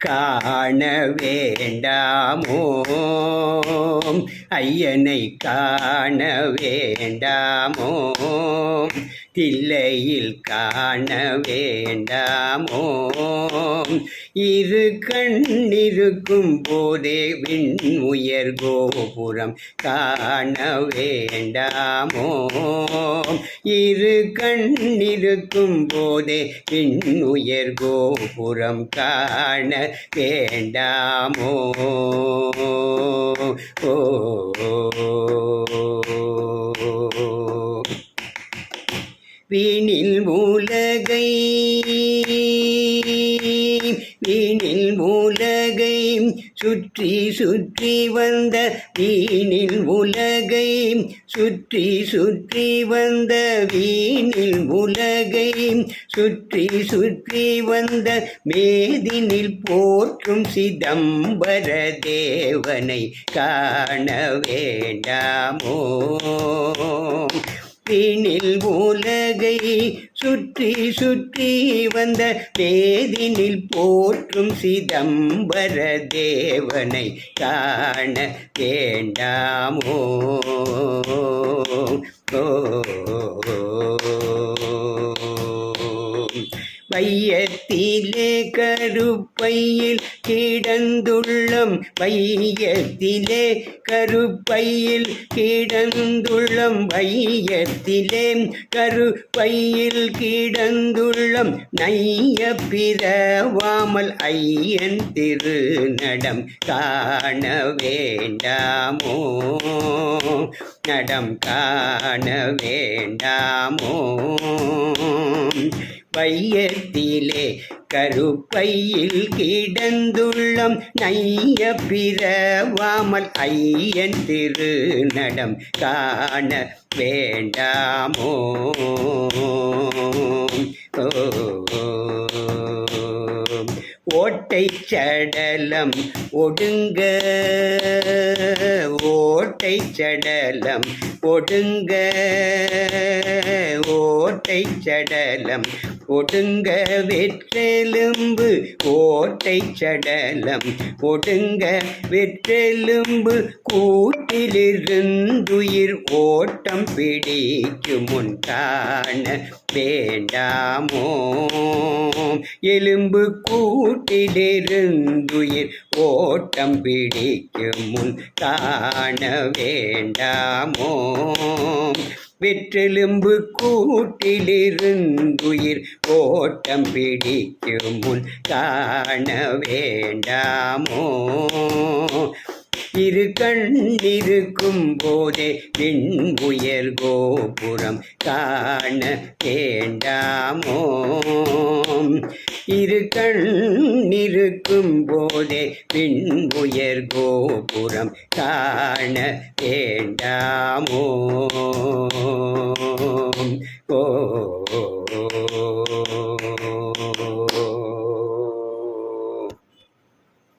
காண வேண்டாமோ ஐயனை காண வேண்டாமோ தில்லையில் காண வேண்டாமோ? இரு கண்ணிருக்கும் போதே விண் உயர் கோபுரம் காண வேண்டாமோ? இரு கண்ணிருக்கும் போதே விண் உயர் கோபுரம் காண வேண்டாமோ? ஓ வீணில் உலகை வீணில் உலகை சுற்றி சுற்றி வந்த வீணில் உலகை சுற்றி சுற்றி வந்த வீணில் உலகை சுற்றி சுற்றி வந்த மேதினில் போற்றும் சிதம்பர தேவனை காண வேண்டாமோ? வீணில் உலகை சுற்றி சுற்றி வந்த வேதினில் போற்றும் சிதம்பர தேவனை காண வேண்டாமோ? ஓ வையத்திலே கருப்பையில் கிடந்துள்ளம். வையத்திலே கருப்பையில் கிடந்துள்ளம். வையத்திலே கருப்பையில் கிடந்துள்ளம். நைய பிறவாமல் ஐயன் திருநடம் காண வேண்டாமோ? நடம் காண வேண்டாமோ? வையத்திலே கருப்பையில் கிடந்துள்ளம். நைய பிறவாமல் ஐயன் திருநடம் காண வேண்டாமோ? ஓட்டை சடலம் ஒடுங்க. ஓட்டை சடலம் ஒடுங்க ஓட்டை சடலம். ஒடுங்க வெற்றெலும்பு. ஓட்டை சடலம். ஒடுங்க வெற்றெலும்பு. கூட்டிலிருந்துயிர் ஓட்டம் பிடிக்கு முன் காண வேண்டாமோ? எலும்பு கூட்டிலிருந்துயிர் ஓட்டம் பிடிக்கு முன் காண வேண்டாமோ? வெற்றெலும்பு கூட்டிலிருந்துயிர் ஓட்டம் பிடிக்கும் முன் காண வேண்டாமோ? இரு கண்ணிருக்கும் போதே விண் உயர் கோபுரம் காண வேண்டாமோ? இரு கண்ணிருக்கும் போலே பின்புயர் கோபுரம் காண வேண்டாமோ? ஓ